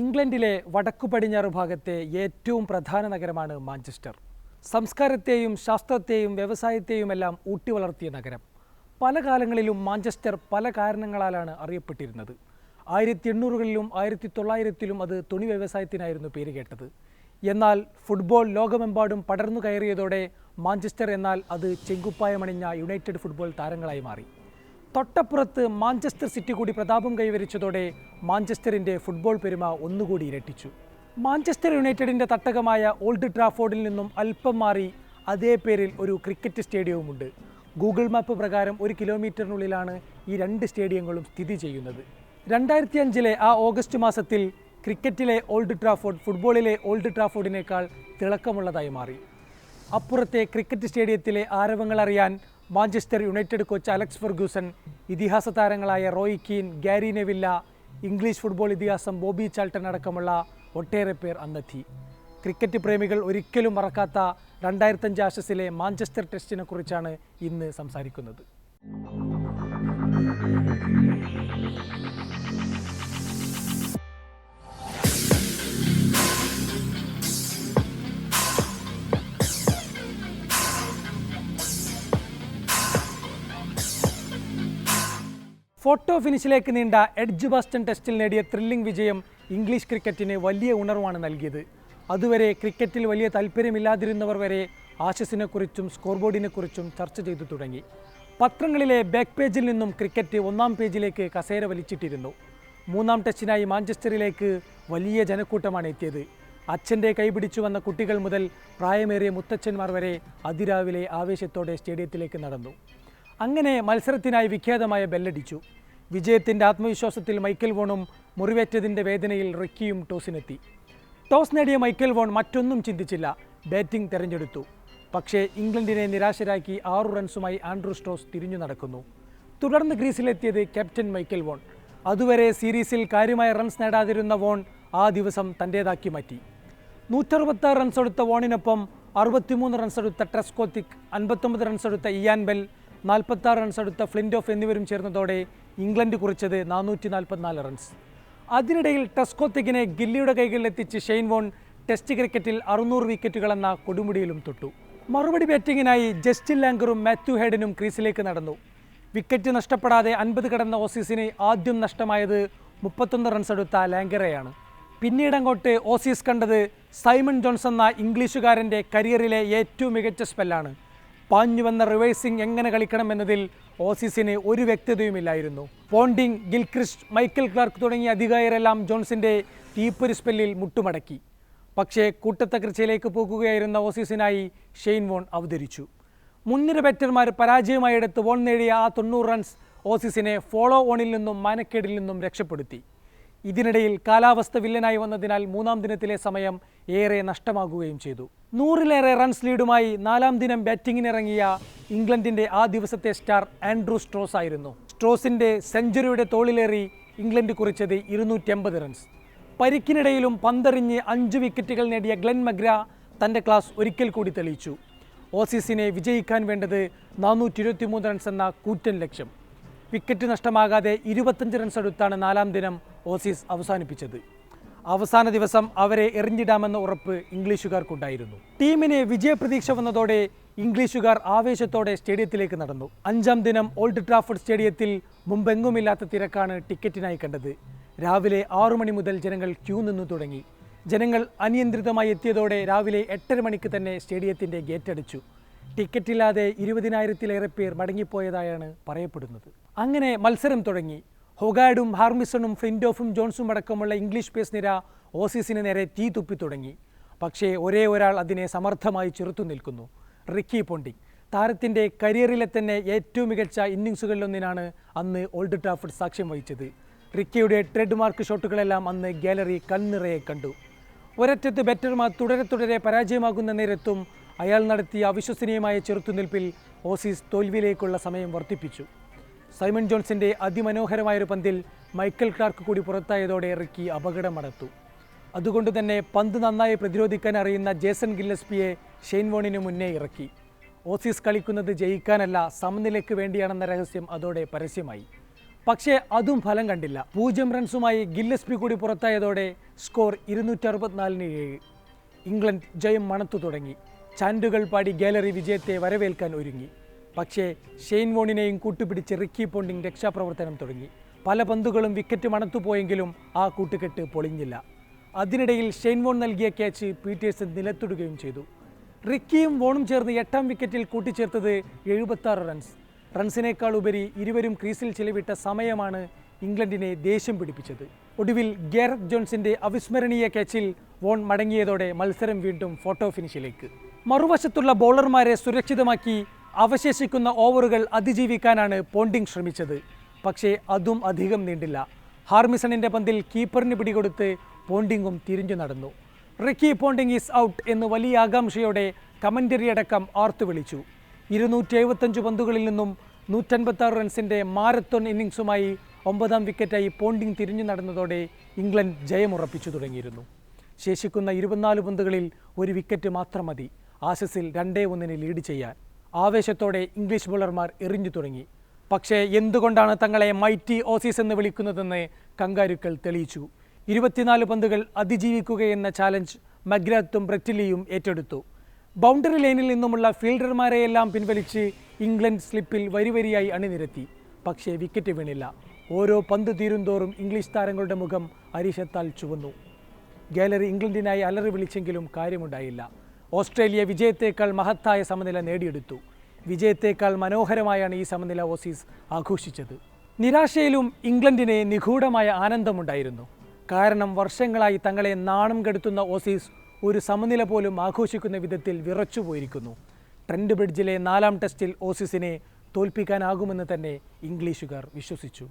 ഇംഗ്ലണ്ടിലെ വടക്കു പടിഞ്ഞാറ് ഭാഗത്തെ ഏറ്റവും പ്രധാന നഗരമാണ് മാഞ്ചസ്റ്റർ. സംസ്കാരത്തെയും ശാസ്ത്രത്തെയും വ്യവസായത്തെയുമെല്ലാം ഊട്ടി വളർത്തിയ നഗരം. പല കാലങ്ങളിലും മാഞ്ചസ്റ്റർ പല കാരണങ്ങളാലാണ് അറിയപ്പെട്ടിരുന്നത്. ആയിരത്തി എണ്ണൂറുകളിലും ആയിരത്തി തൊള്ളായിരത്തിലും അത് തുണി വ്യവസായത്തിനായിരുന്നു പേര് കേട്ടത്. എന്നാൽ ഫുട്ബോൾ ലോകമെമ്പാടും പടർന്നു കയറിയതോടെ മാഞ്ചസ്റ്റർ എന്നാൽ അത് ചെങ്കുപ്പായമണിഞ്ഞ യുണൈറ്റഡ് ഫുട്ബോൾ താരങ്ങളായി മാറി. തൊട്ടപ്പുറത്ത് മാഞ്ചസ്റ്റർ സിറ്റി കൂടി പ്രതാപം കൈവരിച്ചതോടെ മാഞ്ചസ്റ്ററിന്റെ ഫുട്ബോൾ പെരുമ ഒന്നുകൂടി ഇരട്ടിച്ചു. മാഞ്ചസ്റ്റർ യുണൈറ്റഡിന്റെ തട്ടകമായ ഓൾഡ് ട്രാഫോർഡിൽ നിന്നും അല്പം മാറി അതേ പേരിൽ ഒരു ക്രിക്കറ്റ് സ്റ്റേഡിയവുമുണ്ട്. ഗൂഗിൾ മാപ്പ് പ്രകാരം ഒരു കിലോമീറ്ററിനുള്ളിലാണ് ഈ രണ്ട് സ്റ്റേഡിയങ്ങളും സ്ഥിതി ചെയ്യുന്നത്. രണ്ടായിരത്തി അഞ്ചിലെ ആ ഓഗസ്റ്റ് മാസത്തിൽ ക്രിക്കറ്റിലെ ഓൾഡ് ട്രാഫോർഡ് ഫുട്ബോളിലെ ഓൾഡ് ട്രാഫോർഡിനേക്കാൾ തിളക്കമുള്ളതായി മാറി. അപ്പുറത്തെ ക്രിക്കറ്റ് സ്റ്റേഡിയത്തിലെ ആരവങ്ങൾ അറിയാൻ Manchester United coach Alex Ferguson ഇതിഹാസ താരങ്ങളായ Roy Keane Gary Neville English football ഇതിഹാസം ബോബി ചാൾട്ടൺ അടക്കമുള്ള ഒട്ടേറെ പേർ അന്നെത്തി. ക്രിക്കറ്റ് പ്രേമികൾ ഒരിക്കലും മറക്കാത്ത രണ്ടായിരത്തഞ്ച് ആഷസിലെ മാഞ്ചസ്റ്റർ ടെസ്റ്റിനെ കുറിച്ചാണ് ഇന്ന് സംസാരിക്കുന്നത്. ഫോട്ടോ ഫിനിഷിലേക്ക് നീണ്ട എഡ്ജ് ബാസ്റ്റൺ ടെസ്റ്റിൽ നേടിയ ത്രില്ലിംഗ് വിജയം ഇംഗ്ലീഷ് ക്രിക്കറ്റിന് വലിയ ഉണർവാണ് നൽകിയത്. അതുവരെ ക്രിക്കറ്റിൽ വലിയ താല്പര്യമില്ലാതിരുന്നവർ വരെ ആശസിനെക്കുറിച്ചും സ്കോർ ബോർഡിനെക്കുറിച്ചും ചർച്ച ചെയ്തു തുടങ്ങി. പത്രങ്ങളിലെ ബാക്ക് പേജിൽ നിന്നും ക്രിക്കറ്റ് ഒന്നാം പേജിലേക്ക് കസേര വലിച്ചിട്ടിരുന്നു. മൂന്നാം ടെസ്റ്റിനായി മാഞ്ചസ്റ്ററിലേക്ക് വലിയ ജനക്കൂട്ടമാണ് എത്തിയത്. അച്ഛന്റെ കൈപിടിച്ചു വന്ന കുട്ടികൾ മുതൽ പ്രായമേറിയ മുത്തച്ഛന്മാർ വരെ അതിരാവിലെ ആവേശത്തോടെ സ്റ്റേഡിയത്തിലേക്ക് നടന്നു. അങ്ങനെ മത്സരത്തിനായി വിഖ്യാതമായ ബെല്ലടിച്ചു. വിജയത്തിന്റെ ആത്മവിശ്വാസത്തിൽ മൈക്കൽ വോണും മുറിവേറ്റതിന്റെ വേദനയിൽ റിക്കിയും ടോസിനെത്തി. ടോസ് നേടിയ മൈക്കൽ വോൺ മറ്റൊന്നും ചിന്തിച്ചില്ല. ബാറ്റിംഗ് തെരഞ്ഞെടുത്തു. പക്ഷേ ഇംഗ്ലണ്ടിനെ നിരാശരാക്കി ആറു റൺസുമായി ആൻഡ്രൂ സ്റ്റോസ് തിരിഞ്ഞു നടക്കുന്നു. തുടർന്ന് ക്രീസിലെത്തിയത് ക്യാപ്റ്റൻ മൈക്കൽ വോൺ. അതുവരെ സീരീസിൽ കാര്യമായ റൺസ് നേടാതിരുന്ന വോൺ ആ ദിവസം തന്റേതാക്കി മാറ്റി. നൂറ്ററുപത്താറ് റൺസ് എടുത്ത വോണിനൊപ്പം അറുപത്തിമൂന്ന് റൺസ് എടുത്ത ട്രസ്കോത്തിക് അൻപത്തൊമ്പത് റൺസ് എടുത്ത ഇയാൻ ബെൽ നാൽപ്പത്താറ് റൺസ് എടുത്ത ഫ്ലിന്റ് ഓഫ് എന്നിവരും ചേർന്നതോടെ ഇംഗ്ലണ്ട് കുറിച്ചത് നാനൂറ്റി നാൽപ്പത്തിനാല് റൺസ് അതിനിടയിൽ ടെസ്കോത്തിക്കിനെ ഗില്ലിയുടെ കൈകളിലെത്തിച്ച് ഷെയ്ൻ വോൺ ടെസ്റ്റ് ക്രിക്കറ്റിൽ അറുന്നൂറ് വിക്കറ്റുകളെന്ന കൊടുമുടിയിലും തൊട്ടു. മറുപടി ബാറ്റിങ്ങിനായി ജസ്റ്റിൻ ലാങ്കറും മാത്യു ഹെഡനും ക്രീസിലേക്ക് നടന്നു. വിക്കറ്റ് നഷ്ടപ്പെടാതെ അൻപത് കടന്ന ഓസീസിന് ആദ്യം നഷ്ടമായത് മുപ്പത്തൊന്ന് റൺസ് എടുത്ത ലാങ്കറെയാണ് പിന്നീട് അങ്ങോട്ട് ഓസീസ് കണ്ടത് സൈമൺ ജോൺസ് എന്ന ഇംഗ്ലീഷുകാരന്റെ കരിയറിലെ ഏറ്റവും മികച്ച സ്പെല്ലാണ് പാഞ്ഞു വന്ന റിവേഴ്സിംഗ് എങ്ങനെ കളിക്കണമെന്നതിൽ ഓസീസിന് ഒരു വ്യക്തതയുമില്ലായിരുന്നു. പോണ്ടിങ് ഗിൽക്രിസ്റ്റ് മൈക്കൽ ക്ലാർക്ക് തുടങ്ങിയ അധികായരെല്ലാം ജോൺസിന്റെ തീപ്പൊരി സ്പെല്ലിൽ മുട്ടുമടക്കി. പക്ഷേ കൂട്ടത്തകർച്ചയിലേക്ക് പോകുകയായിരുന്ന ഓസീസിനായി ഷെയ്ൻ വോൺ അവതരിച്ചു. മുൻനിര ബാറ്റർമാർ പരാജയമായെടുത്ത് വോൺ നേടിയ ആ തൊണ്ണൂറ് റൺസ് ഓസീസിനെ ഫോളോ ഓണിൽ നിന്നും മാനക്കേടിൽ നിന്നും രക്ഷപ്പെടുത്തി. ഇതിനിടയിൽ കാലാവസ്ഥ വില്ലനായി വന്നതിനാൽ മൂന്നാം ദിനത്തിലെ സമയം ഏറെ നഷ്ടമാകുകയും ചെയ്തു. നൂറിലേറെ റൺസ് ലീഡുമായി നാലാം ദിനം ബാറ്റിങ്ങിനിറങ്ങിയ ഇംഗ്ലണ്ടിന്റെ ആ ദിവസത്തെ സ്റ്റാർ ആൻഡ്രൂ സ്ട്രോസ് ആയിരുന്നു. സ്ട്രോസിന്റെ സെഞ്ചുറിയുടെ തോളിലേറി ഇംഗ്ലണ്ട് കുറിച്ചത് ഇരുന്നൂറ്റമ്പത് റൺസ് പരിക്കിനിടയിലും പന്തെറിഞ്ഞ് അഞ്ച് വിക്കറ്റുകൾ നേടിയ ഗ്ലെൻ മഗ്ര തന്റെ ക്ലാസ് ഒരിക്കൽ കൂടി തെളിയിച്ചു. ഓസീസിനെ വിജയിക്കാൻ വേണ്ടത് നാനൂറ്റി ഇരുപത്തിമൂന്ന് റൺസ് എന്ന കൂറ്റൻ ലക്ഷ്യം. വിക്കറ്റ് നഷ്ടമാകാതെ ഇരുപത്തഞ്ച് റൺസ് എടുത്താണ് നാലാം ദിനം ഓസീസ് അവസാനിപ്പിച്ചത്. അവസാന ദിവസം അവരെ എറിഞ്ഞിടാമെന്ന ഉറപ്പ് ഇംഗ്ലീഷുകാർക്കുണ്ടായിരുന്നു. ടീമിന് വിജയപ്രതീക്ഷ വന്നതോടെ ഇംഗ്ലീഷുകാർ ആവേശത്തോടെ സ്റ്റേഡിയത്തിലേക്ക് നടന്നു. അഞ്ചാം ദിനം ഓൾഡ് ട്രാഫോർഡ് സ്റ്റേഡിയത്തിൽ മുമ്പെങ്ങുമില്ലാത്ത തിരക്കാണ് ടിക്കറ്റിനായി കണ്ടത്. രാവിലെ ആറു മണി മുതൽ ജനങ്ങൾ ക്യൂ നിന്നു തുടങ്ങി. ജനങ്ങൾ അനിയന്ത്രിതമായി എത്തിയതോടെ രാവിലെ എട്ടര മണിക്ക് തന്നെ സ്റ്റേഡിയത്തിന്റെ ഗേറ്റ് അടിച്ചു ടിക്കറ്റില്ലാതെ ഇരുപതിനായിരത്തിലേറെ പേർ മടങ്ങിപ്പോയതായാണ് പറയപ്പെടുന്നത്. അങ്ങനെ മത്സരം തുടങ്ങി. ഹൊഗാഡും ഹാർമിസണും ഫ്ലിൻഡോഫും ജോൺസും അടക്കമുള്ള ഇംഗ്ലീഷ് പേസ് നിര ഓസീസിന് നേരെ തീ തുപ്പി തുടങ്ങി. പക്ഷേ ഒരേ ഒരാൾ അതിനെ സമർത്ഥമായി ചെറുത്തു നിൽക്കുന്നു. Ricky Ponting. താരത്തിന്റെ കരിയറിലെ തന്നെ ഏറ്റവും മികച്ച ഇന്നിങ്സുകളിലൊന്നിനാണ് അന്ന് ഓൾഡ് ട്രാഫർഡ് സാക്ഷ്യം വഹിച്ചത്. റിക്കിയുടെ ട്രെഡ് മാർക്ക് ഷോട്ടുകളെല്ലാം അന്ന് ഗാലറി കണ്ണിറയെ കണ്ടു. ഒരറ്റത്ത് ബാറ്റർമാർ തുടരെ തുടരെ പരാജയമാകുന്ന നേരത്തും അയാൾ നടത്തിയ അവിശ്വസനീയമായ ചെറുത്തുനിൽപ്പിൽ ഓസീസ് തോൽവിയിലേക്കുള്ള സമയം വർദ്ധിപ്പിച്ചു. സൈമൺ ജോൺസിന്റെ അതിമനോഹരമായൊരു പന്തിൽ മൈക്കൽ ക്ലാർക്ക് കൂടി പുറത്തായതോടെ റിക്കി അപകടമടത്തു അതുകൊണ്ട് തന്നെ പന്ത് നന്നായി പ്രതിരോധിക്കാൻ അറിയുന്ന ജേസൺ ഗില്ലസ്പിയെ ഷെയ്ൻ വോണിന് മുന്നേ ഇറക്കി. ഓസീസ് കളിക്കുന്നത് ജയിക്കാനല്ല സമനിലയ്ക്ക് വേണ്ടിയാണെന്ന രഹസ്യം അതോടെ പരസ്യമായി. പക്ഷേ അതും ഫലം കണ്ടില്ല. പൂജ്യം റൺസുമായി ഗില്ലസ്പി കൂടി പുറത്തായതോടെ സ്കോർ ഇരുന്നൂറ്റി അറുപത്തിനാലിന് ഏഴ്. ഇംഗ്ലണ്ട് ജയം മണത്തു തുടങ്ങി. ചാൻഡുകൾ പാടി ഗാലറി വിജയത്തെ വരവേൽക്കാൻ ഒരുങ്ങി. പക്ഷേ ഷെയ്ൻ വോണിനെയും കൂട്ടുപിടിച്ച് റിക്കി പോണ്ടിങ് രക്ഷാപ്രവർത്തനം തുടങ്ങി. പല പന്തുകളും വിക്കറ്റ് മണത്തുപോയെങ്കിലും ആ കൂട്ടുകെട്ട് പൊളിഞ്ഞില്ല. അതിനിടയിൽ ഷെയ്ൻ വോൺ നൽകിയ ക്യാച്ച് പീറ്റേഴ്സൺ നിലത്തിടുകയും ചെയ്തു. റിക്കിയും വോണും ചേർന്ന് എട്ടാം വിക്കറ്റിൽ കൂട്ടിച്ചേർത്തത് എഴുപത്താറ് റൺസ്. റൺസിനേക്കാൾ ഉപരി ഇരുവരും ക്രീസിൽ ചെലവിട്ട സമയമാണ് ഇംഗ്ലണ്ടിനെ ദേഷ്യം പിടിപ്പിച്ചത്. ഒടുവിൽ ഗേറത്ത് ജോൺസിന്റെ അവിസ്മരണീയ ക്യാച്ചിൽ വോൺ മടങ്ങിയതോടെ മത്സരം വീണ്ടും ഫോട്ടോ ഫിനിഷിലേക്ക്. മറുവശത്തുള്ള ബൗളർമാരെ സുരക്ഷിതമാക്കി അവശേഷിക്കുന്ന ഓവറുകൾ അതിജീവിക്കാനാണ് പോണ്ടിങ് ശ്രമിച്ചത്. പക്ഷേ അതും അധികം നീണ്ടില്ല. ഹാർമിസണിന്റെ പന്തിൽ കീപ്പറിന് പിടികൊടുത്ത് പോണ്ടിങ്ങും തിരിഞ്ഞു നടന്നു. റിക്കി പോണ്ടിങ് ഈസ് ഔട്ട് എന്ന് വലിയ ആകാംക്ഷയോടെ കമന്ററി അടക്കം ആർത്തു വിളിച്ചു. ഇരുന്നൂറ്റി എഴുപത്തഞ്ച് പന്തുകളിൽ നിന്നും നൂറ്റൻപത്താറ് റൺസിന്റെ മാരത്തോൺ ഇന്നിങ്സുമായി ഒമ്പതാം വിക്കറ്റായി പോണ്ടിങ് തിരിഞ്ഞു നടന്നതോടെ ഇംഗ്ലണ്ട് ജയമുറപ്പിച്ചു തുടങ്ങിയിരുന്നു. ശേഷിക്കുന്ന ഇരുപത്തിനാല് പന്തുകളിൽ ഒരു വിക്കറ്റ് മാത്രം മതി. ആസസിൽ രണ്ടേ ഒന്നിന് ലീഡ് ചെയ്യാൻ. ആവേശത്തോടെ ഇംഗ്ലീഷ് ബോളർമാർ എറിഞ്ഞു തുടങ്ങി. പക്ഷേ എന്തുകൊണ്ടാണ് തങ്ങളെ മൈറ്റി ഓസീസ് എന്ന് വിളിക്കുന്നതെന്ന് കങ്കാരുക്കൾ തെളിയിച്ചു. ഇരുപത്തിനാല് പന്തുകൾ അതിജീവിക്കുകയെന്ന ചാലഞ്ച് മഗ്രാത്തും ബ്രെറ്റിലിയും ഏറ്റെടുത്തു. ബൗണ്ടറി ലൈനിൽ നിന്നുമുള്ള ഫീൽഡർമാരെയെല്ലാം പിൻവലിച്ച് ഇംഗ്ലണ്ട് സ്ലിപ്പിൽ വരിവരിയായി അണിനിരത്തി. പക്ഷേ വിക്കറ്റ് വീണില്ല. ഓരോ പന്ത് തീരുന്തോറും ഇംഗ്ലീഷ് താരങ്ങളുടെ മുഖം അരിശത്താൽ ചുവന്നു. ഗാലറി ഇംഗ്ലണ്ടിനായി അലറി വിളിച്ചെങ്കിലും കാര്യമുണ്ടായില്ല. ഓസ്ട്രേലിയ വിജയത്തേക്കാൾ മഹത്തായ സമനില നേടിയെടുത്തു. വിജയത്തേക്കാൾ മനോഹരമായാണ് ഈ സമനില ഓസീസ് ആഘോഷിച്ചത്. നിരാശയിലും ഇംഗ്ലണ്ടിന് നിഗൂഢമായ ആനന്ദമുണ്ടായിരുന്നു. കാരണം വർഷങ്ങളായി തങ്ങളെ നാണം കെടുത്തുന്ന ഓസീസ് ഒരു സമനില പോലും ആഘോഷിക്കുന്ന വിധത്തിൽ വിറച്ചുപോയിരിക്കുന്നു ട്രെൻഡ് ബ്രിഡ്ജിലെ നാലാം ടെസ്റ്റിൽ ഓസീസിനെ തോൽപ്പിക്കാനാകുമെന്ന് തന്നെ ഇംഗ്ലീഷുകാർ വിശ്വസിച്ചു.